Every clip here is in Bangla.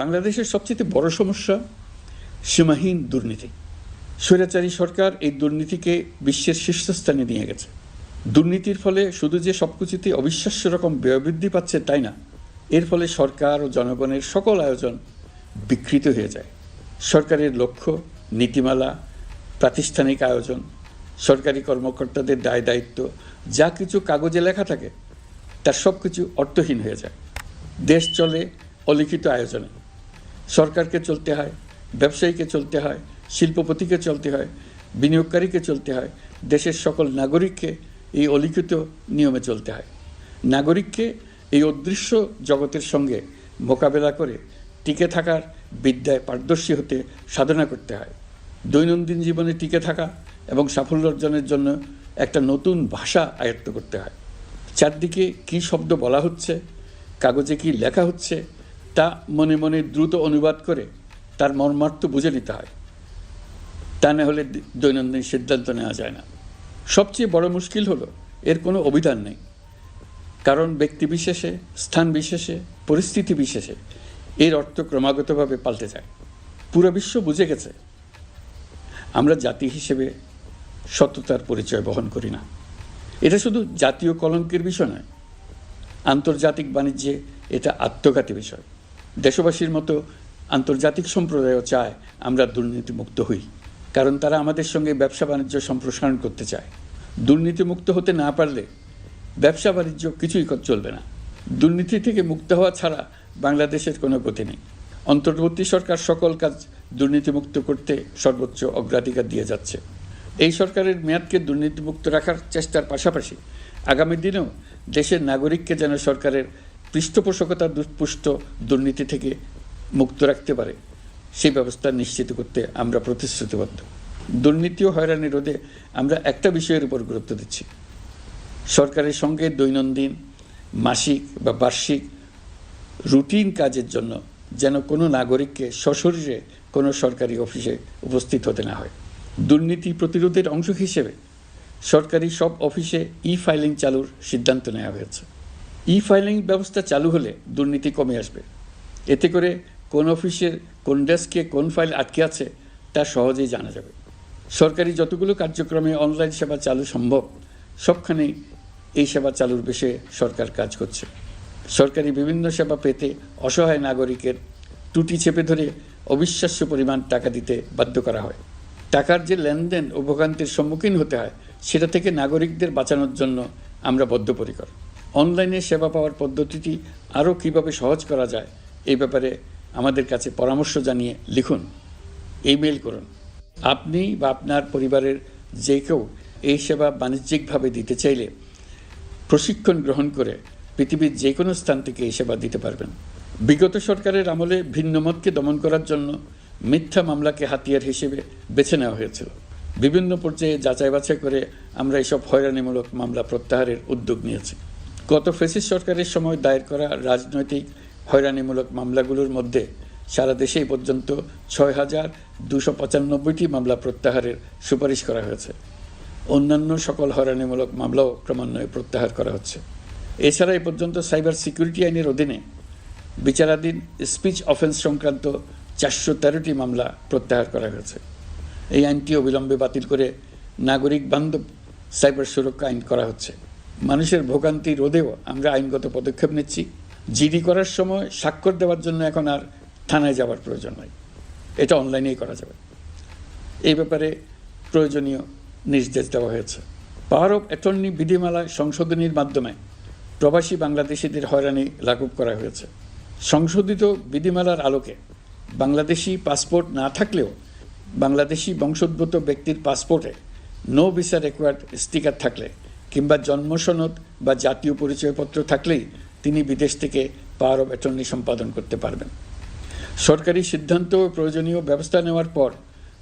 বাংলাদেশের সবচেয়ে বড় সমস্যা সীমাহীন দুর্নীতি। স্বৈরাচারী সরকার এই দুর্নীতিকে বিশ্বের শীর্ষস্থানে নিয়ে গেছে। দুর্নীতির ফলে শুধু যে সবকিছুতে অবিশ্বাস্য রকম ব্যয়বৃদ্ধি পাচ্ছে তাই না, এর ফলে সরকার ও জনগণের সকল আয়োজন বিকৃত হয়ে যায়। সরকারের লক্ষ্য, নীতিমালা, প্রাতিষ্ঠানিক আয়োজন, সরকারি কর্মকর্তাদের দায় দায়িত্ব, যা কিছু কাগজে লেখা থাকে, তার সব কিছু অর্থহীন হয়ে যায়। দেশ চলে অলিখিত আয়োজনে। সরকারকে চলতে হয়, ব্যবসায়ীকে চলতে হয়, শিল্পপতিকে চলতে হয়, বিনিয়োগকারীকে চলতে হয়, দেশের সকল নাগরিককে এই অলিখিত নিয়মে চলতে হয়। নাগরিককে এই অদৃশ্য জগতের সঙ্গে মোকাবেলা করে টিকে থাকার বিদ্যায় পারদর্শী হতে সাধনা করতে হয়। দৈনন্দিন জীবনে টিকে থাকা এবং সাফল্য অর্জনের জন্য একটা নতুন ভাষা আয়ত্ত করতে হয়। চারদিকে কী শব্দ বলা হচ্ছে, কাগজে কি লেখা হচ্ছে তা মনে মনে দ্রুত অনুবাদ করে তার মর্মার্থ বুঝে নিতে হয়। তা না হলে দৈনন্দিন সিদ্ধান্ত নেওয়া যায় না। সবচেয়ে বড় মুশকিল হলো, এর কোনো অভিধান নেই। কারণ ব্যক্তি বিশেষে, স্থান বিশেষে, পরিস্থিতি বিশেষে এর অর্থ ক্রমাগতভাবে পাল্টে যায়। পুরো বিশ্ব বুঝে গেছে। আমরা জাতি হিসেবে সততার পরিচয় বহন করি না। এটা শুধু জাতীয় কলঙ্কের বিষয় নয়, আন্তর্জাতিক বাণিজ্যে এটা আত্মঘাতী বিষয়। দেশবাসীর মতো আন্তর্জাতিক সম্প্রদায়ও চায় আমরা দুর্নীতিমুক্ত হই, কারণ তারা আমাদের সঙ্গে ব্যবসা বাণিজ্য সম্প্রসারণ করতে চায়। দুর্নীতিমুক্ত হতে না পারলে ব্যবসা বাণিজ্য কিছুই চলবে না। দুর্নীতি থেকে মুক্ত হওয়া ছাড়া বাংলাদেশের কোনো গতি নেই। অন্তর্বর্তী সরকার সকল কাজ দুর্নীতিমুক্ত করতে সর্বোচ্চ অগ্রাধিকার দিয়ে যাচ্ছে। এই সরকারের মেয়াদকে দুর্নীতিমুক্ত রাখার চেষ্টার পাশাপাশি আগামী দিনেও দেশের নাগরিককে যেন সরকারের পৃষ্ঠপোষকতা দুষ্পুষ্ট দুর্নীতি থেকে মুক্ত রাখতে পারে, সেই ব্যবস্থা নিশ্চিত করতে আমরা প্রতিশ্রুতিবদ্ধ। দুর্নীতি ও হয়রানি রোধে আমরা একটা বিষয়ের উপর গুরুত্ব দিচ্ছি। সরকারের সঙ্গে দৈনন্দিন মাসিক বা বার্ষিক রুটিন কাজের জন্য যেন কোনো নাগরিককে সশরীরে কোনো সরকারি অফিসে উপস্থিত হতে না হয়। দুর্নীতি প্রতিরোধের অংশ হিসেবে সরকারি সব অফিসে ই ফাইলিং চালুর সিদ্ধান্ত নেওয়া হয়েছে। ই ফাইলিং ব্যবস্থা চালু হলে দুর্নীতি কমে আসবে। এতে করে কোন অফিসের, কোন ডেস্কে কোন ফাইল আটকে আছে, তা সহজেই জানা যাবে। সরকারি যতগুলো কার্যক্রমে অনলাইন সেবা চালু সম্ভব সবখানেই এই সেবা চালুর বেশে সরকার কাজ করছে। সরকারি বিভিন্ন সেবা পেতে অসহায় নাগরিকের টুটি চেপে ধরে অবিশ্বাস্য পরিমাণ টাকা দিতে বাধ্য করা হয়। টাকার যে লেনদেন ও ভোগান্তির সম্মুখীন হতে হয়, সেটা থেকে নাগরিকদের বাঁচানোর জন্য আমরা বদ্ধপরিকর। অনলাইনে সেবা পাওয়ার পদ্ধতিটি আরও কীভাবে সহজ করা যায়, এই ব্যাপারে আমাদের কাছে পরামর্শ জানিয়ে লিখুন ইমেল করুন। আপনি বা আপনার পরিবারের যে কেউ এই সেবা বাণিজ্যিকভাবে দিতে চাইলে প্রশিক্ষণ গ্রহণ করে পৃথিবীর যে কোনো স্থান থেকে এই সেবা দিতে পারবেন। বিগত সরকারের আমলে ভিন্নমতকে দমন করার জন্য মিথ্যা মামলাকে হাতিয়ার হিসেবে বেছে নেওয়া হয়েছিল। বিভিন্ন পর্যায়ে যাচাই বাছাই করে আমরা এসব হয়রানিমূলক মামলা প্রত্যাহারের উদ্যোগ নিয়েছি। গত ফেসিস সরকারের সময় দায়ের করা রাজনৈতিক হয়রানিমূলক মামলাগুলোর মধ্যে সারা দেশেই পর্যন্ত ছয় হাজার দুশো পঁচানব্বইটি মামলা প্রত্যাহারের সুপারিশ করা হয়েছে। অন্যান্য সকল হয়রানিমূলক মামলাও ক্রমান্বয়ে প্রত্যাহার করা হচ্ছে। এছাড়া এ পর্যন্ত সাইবার সিকিউরিটি আইনের অধীনে বিচারাধীন স্পিচ অফেন্স সংক্রান্ত চারশো তেরোটি মামলা প্রত্যাহার করা হয়েছে। এই আইনটি অবিলম্বে বাতিল করে নাগরিক বান্ধব সাইবার সুরক্ষা আইন করা হচ্ছে। মানুষের ভোগান্তি রোধেও আমরা আইনগত পদক্ষেপ নিচ্ছি। জিডি করার সময় স্বাক্ষর দেওয়ার জন্য এখন আর থানায় যাওয়ার প্রয়োজন নয় এটা অনলাইনেই করা যাবে। এই ব্যাপারে প্রয়োজনীয় নির্দেশ দেওয়া হয়েছে। পাওয়ার অফ অ্যাটর্নি বিধিমালা সংশোধনীর মাধ্যমে প্রবাসী বাংলাদেশিদের হয়রানি লাঘব করা হয়েছে। সংশোধিত বিধিমালার আলোকে বাংলাদেশি পাসপোর্ট না থাকলেও বাংলাদেশি বংশোদ্ভূত ব্যক্তির পাসপোর্টে নো ভিসা রেকোয়ার্ড স্টিকার থাকলে কিংবা জন্ম সনদ বা জাতীয় পরিচয়পত্র থাকলেই তিনি বিদেশ থেকে পাওয়ার অফ অ্যাটর্নি সম্পাদন করতে পারবেন। সরকারি সিদ্ধান্ত ও প্রয়োজনীয় ব্যবস্থা নেওয়ার পর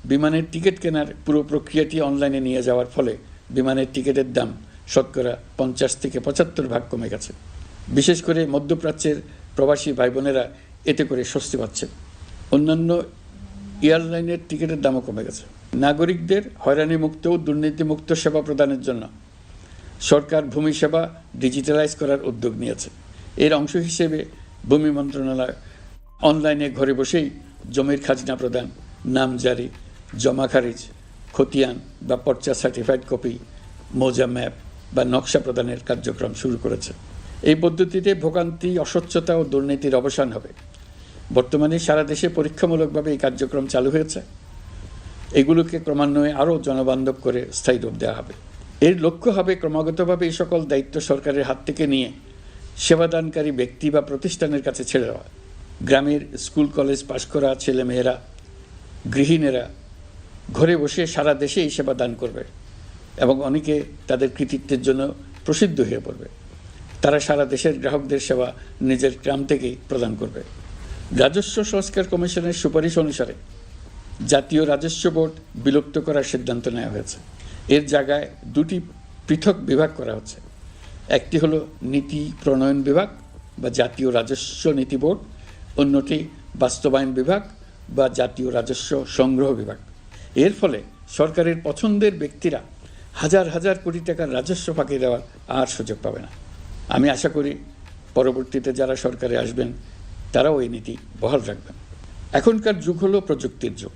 বিমানের টিকিট কেনার পুরো প্রক্রিয়াটি অনলাইনে নিয়ে যাওয়ার ফলে বিমানের টিকিটের দাম শতকরা পঞ্চাশ থেকে পঁচাত্তর ভাগ কমে গেছে। বিশেষ করে মধ্যপ্রাচ্যের প্রবাসী ভাই বোনেরা এতে করে স্বস্তি পাচ্ছে। অন্যান্য এয়ারলাইনের টিকিটের দামও কমে গেছে। নাগরিকদের হয়রানি মুক্ত ও দুর্নীতিমুক্ত সেবা প্রদানের জন্য সরকার ভূমি সেবা ডিজিটালাইজ করার উদ্যোগ নিয়েছে। এর অংশ হিসেবে ভূমি মন্ত্রণালয় অনলাইনে ঘরে বসেই জমির খাজনা প্রদান, নাম জারি, জমা খারিজ, খতিয়ান বা পর্চা সার্টিফাইড কপি মোজা ম্যাপ বা নকশা প্রদানের কার্যক্রম শুরু করেছে। এই পদ্ধতিতে ভোগান্তি, অস্বচ্ছতা ও দুর্নীতির অবসান হবে। বর্তমানে সারা দেশে পরীক্ষামূলকভাবে এই কার্যক্রম চালু হয়েছে। এগুলোকে ক্রমান্বয়ে আরও জনবান্ধব করে স্থায়ী রূপ দেওয়া হবে। এর লক্ষ্য হবে ক্রমাগতভাবে এই সকল দায়িত্ব সরকারের হাত থেকে নিয়ে সেবাদানকারী ব্যক্তি বা প্রতিষ্ঠানের কাছে ছেড়ে দেওয়া। গ্রামের স্কুল, কলেজ পাশ করা ছেলেমেয়েরা, গৃহিণীরা ঘরে বসে সারা দেশে এই সেবা দান করবে এবং অনেকে তাদের কৃতিত্বের জন্য প্রসিদ্ধ হয়ে পড়বে। তারা সারা দেশের গ্রাহকদের সেবা নিজের গ্রাম থেকেই প্রদান করবে। রাজস্ব সংস্কার কমিশনের সুপারিশ অনুসারে জাতীয় রাজস্ব বোর্ড বিলুপ্ত করার সিদ্ধান্ত নেওয়া হয়েছে। এর জায়গায় দুটি পৃথক বিভাগ করা হচ্ছে। একটি হলো নীতি প্রণয়ন বিভাগ বা জাতীয় রাজস্ব নীতি বোর্ড, অন্যটি বাস্তবায়ন বিভাগ বা জাতীয় রাজস্ব সংগ্রহ বিভাগ। এর ফলে সরকারের পছন্দের ব্যক্তিরা হাজার হাজার কোটি টাকার রাজস্ব ফাঁকি দেওয়ার আর সুযোগ পাবে না। আমি আশা করি পরবর্তীতে যারা সরকারে আসবেন, তারাও এই নীতি বহাল রাখবেন। এখনকার যুগ হলো প্রযুক্তির যুগ,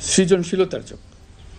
সৃজনশীলতার যুগ।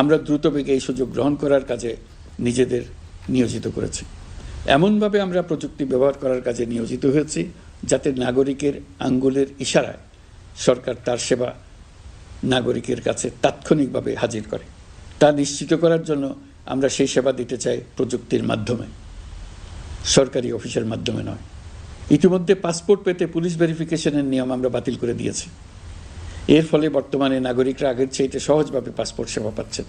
আমরা দ্রুত বেগে এই সুযোগ গ্রহণ করার কাজে নিজেদের নিয়োজিত করেছি। এমনভাবে আমরা প্রযুক্তি ব্যবহার করার কাজে নিয়োজিত হয়েছি যাতে নাগরিকের আঙ্গুলের ইশারায় সরকার তার সেবা নাগরিকের কাছে তাৎক্ষণিকভাবে হাজির করে। তা নিশ্চিত করার জন্য আমরা সেই সেবা দিতে চাই প্রযুক্তির মাধ্যমে। সরকারি অফিসের মাধ্যমে নয়। ইতিমধ্যে পাসপোর্ট পেতে পুলিশ ভেরিফিকেশনের নিয়ম আমরা বাতিল করে দিয়েছি। এর ফলে বর্তমানে নাগরিকরা আগের চাইতে সহজভাবে পাসপোর্ট সেবা পাচ্ছেন।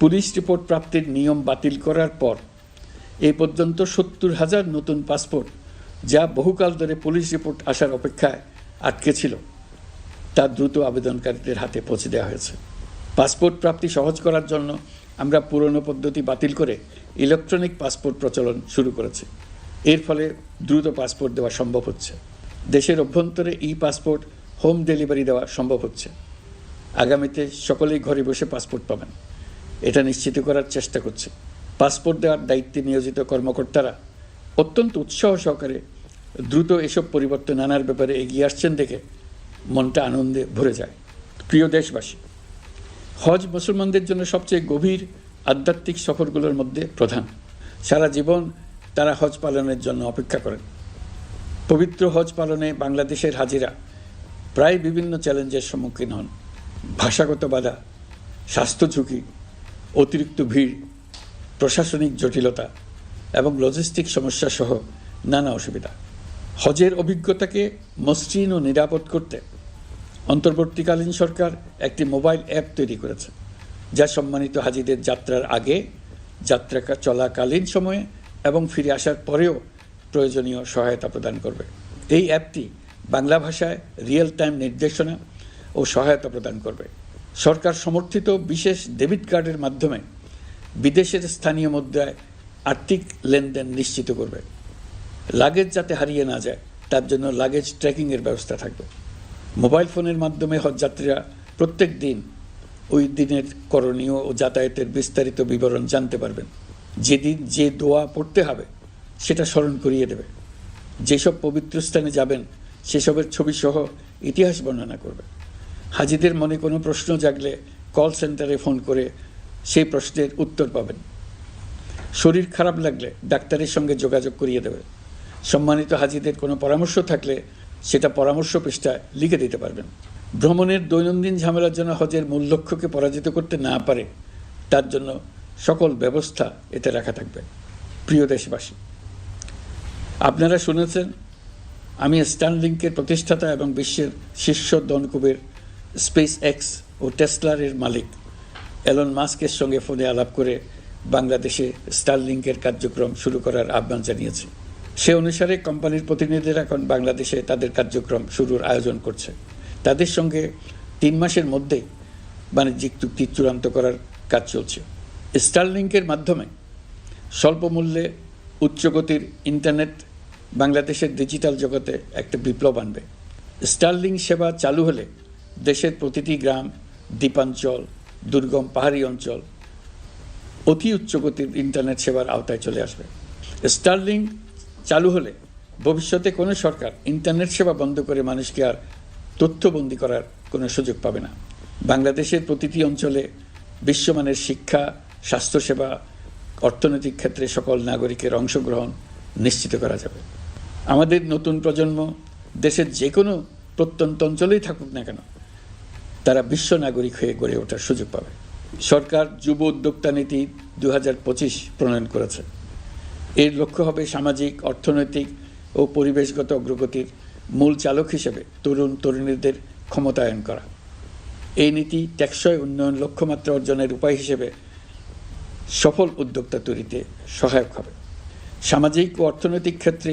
পুলিশ রিপোর্ট প্রাপ্তির নিয়ম বাতিল করার পর এ পর্যন্ত সত্তর হাজার নতুন পাসপোর্ট যা বহুকাল ধরে পুলিশ রিপোর্ট আসার অপেক্ষায় আটকে ছিল, তা দ্রুত আবেদনকারীদের হাতে পৌঁছে দেওয়া হয়েছে। পাসপোর্ট প্রাপ্তি সহজ করার জন্য আমরা পুরনো পদ্ধতি বাতিল করে ইলেকট্রনিক পাসপোর্ট প্রচলন শুরু করেছি। এর ফলে দ্রুত পাসপোর্ট দেওয়া সম্ভব হচ্ছে। দেশের অভ্যন্তরে ই পাসপোর্ট হোম ডেলিভারি দেওয়া সম্ভব হচ্ছে। আগামীতে সকলেই ঘরে বসে পাসপোর্ট পাবেন। এটা নিশ্চিত করার চেষ্টা করছে। পাসপোর্ট দেওয়ার দায়িত্বে নিয়োজিত কর্মকর্তারা অত্যন্ত উৎসাহ সহকারে দ্রুত এসব পরিবর্তন আনার ব্যাপারে এগিয়ে আসছেন দেখে মনটা আনন্দে ভরে যায়। প্রিয় দেশবাসী, হজ মুসলমানদের জন্য সবচেয়ে গভীর আধ্যাত্মিক সফরগুলোর মধ্যে প্রধান। সারা জীবন তারা হজ পালনের জন্য অপেক্ষা করেন। পবিত্র হজ পালনে বাংলাদেশের হাজিরা প্রায় বিভিন্ন চ্যালেঞ্জের সম্মুখীন হন। ভাষাগত বাধা, স্বাস্থ্য ঝুঁকি, অতিরিক্ত ভিড়, প্রশাসনিক জটিলতা এবং লজিস্টিক সমস্যা সহ নানা অসুবিধা। হজের অভিজ্ঞতাকে মসৃণ ও নিরাপদ করতে অন্তর্বর্তীকালীন সরকার একটি মোবাইল অ্যাপ তৈরি করেছে, যা সম্মানিত হাজিদের যাত্রার আগে যাত্রা চলাকালীন সময়ে এবং ফিরে আসার পরেও প্রয়োজনীয় সহায়তা প্রদান করবে। এই অ্যাপটি বাংলা ভাষায় রিয়েল টাইম নির্দেশনা ও সহায়তা প্রদান করবে। সরকার সমর্থিত বিশেষ ডেবিট কার্ডের মাধ্যমে বিদেশের স্থানীয় মুদ্রায় আর্থিক লেনদেন নিশ্চিত করবে। লাগেজ যাতে হারিয়ে না যায়, তার জন্য লাগেজ ট্র্যাকিংয়ের ব্যবস্থা থাকবে। মোবাইল ফোনের মাধ্যমে হজযাত্রীরা প্রত্যেক দিন ওই দিনের করণীয় ও যাতায়াতের বিস্তারিত বিবরণ জানতে পারবেন। যেদিন যে দোয়া পড়তে হবে, সেটা স্মরণ করিয়ে দেবে। যেসব পবিত্র স্থানে যাবেন সেসবের ছবি সহ ইতিহাস বর্ণনা করবে। হাজিদের মনে কোনো প্রশ্ন জাগলে কল সেন্টারে ফোন করে সেই প্রশ্নের উত্তর পাবেন। শরীর খারাপ লাগলে ডাক্তারের সঙ্গে যোগাযোগ করিয়ে দেবে। সম্মানিত হাজিদের কোনো পরামর্শ থাকলে সেটা পরামর্শ পৃষ্ঠায় লিখে দিতে পারবেন। ভ্রমণের দৈনন্দিন ঝামেলার জন্য হজের মূল লক্ষ্যকে পরাজিত করতে না পারে, তার জন্য সকল ব্যবস্থা এতে রাখা থাকবে। প্রিয় দেশবাসী, আপনারা শুনেছেন আমি স্টানলিংকের প্রতিষ্ঠাতা এবং বিশ্বের শীর্ষ দনকুবের স্পেস এক্স ও টেসলারের মালিক। এলন মাস্কের সঙ্গে ফোনে আলাপ করে বাংলাদেশে স্টারলিংকের কার্যক্রম শুরু করার আহ্বান জানিয়েছি। সে অনুসারে কোম্পানির প্রতিনিধিরা এখন বাংলাদেশে তাদের কার্যক্রম শুরুর আয়োজন করছে। তাদের সঙ্গে তিন মাসের মধ্যে বাণিজ্যিক চুক্তি চূড়ান্ত করার কাজ চলছে। স্টারলিংকের মাধ্যমে স্বল্প মূল্যে উচ্চগতির ইন্টারনেট বাংলাদেশের ডিজিটাল জগতে একটা বিপ্লব আনবে। স্টারলিং সেবা চালু হলে দেশের প্রতিটি গ্রাম, দ্বীপাঞ্চল, দুর্গম পাহাড়ি অঞ্চল অতি উচ্চগতির ইন্টারনেট সেবার আওতায় চলে আসবে। স্টারলিং চালু হলে ভবিষ্যতে কোনো সরকার ইন্টারনেট সেবা বন্ধ করে মানুষকে আর তথ্যবন্দি করার কোনো সুযোগ পাবে না। বাংলাদেশের প্রতিটি অঞ্চলে বিশ্বমানের শিক্ষা, স্বাস্থ্যসেবা, অর্থনৈতিক ক্ষেত্রে সকল নাগরিকের অংশগ্রহণ নিশ্চিত করা যাবে। আমাদের নতুন প্রজন্ম দেশের যে কোনো প্রত্যন্ত অঞ্চলেই থাকুক না কেন, তারা বিশ্ব নাগরিক হয়ে গড়ে ওঠার সুযোগ পাবে। সরকার যুব উদ্যোক্তা নীতি দু হাজার পঁচিশ প্রণয়ন করেছে। এর লক্ষ্য হবে সামাজিক, অর্থনৈতিক ও পরিবেশগত অগ্রগতির মূল চালক হিসেবে তরুণ তরুণীদের ক্ষমতায়ন করা। এই নীতি টেকসই উন্নয়ন লক্ষ্যমাত্রা অর্জনের উপায় হিসেবে সফল উদ্যোক্তা তৈরিতে সহায়ক হবে। সামাজিক ও অর্থনৈতিক ক্ষেত্রে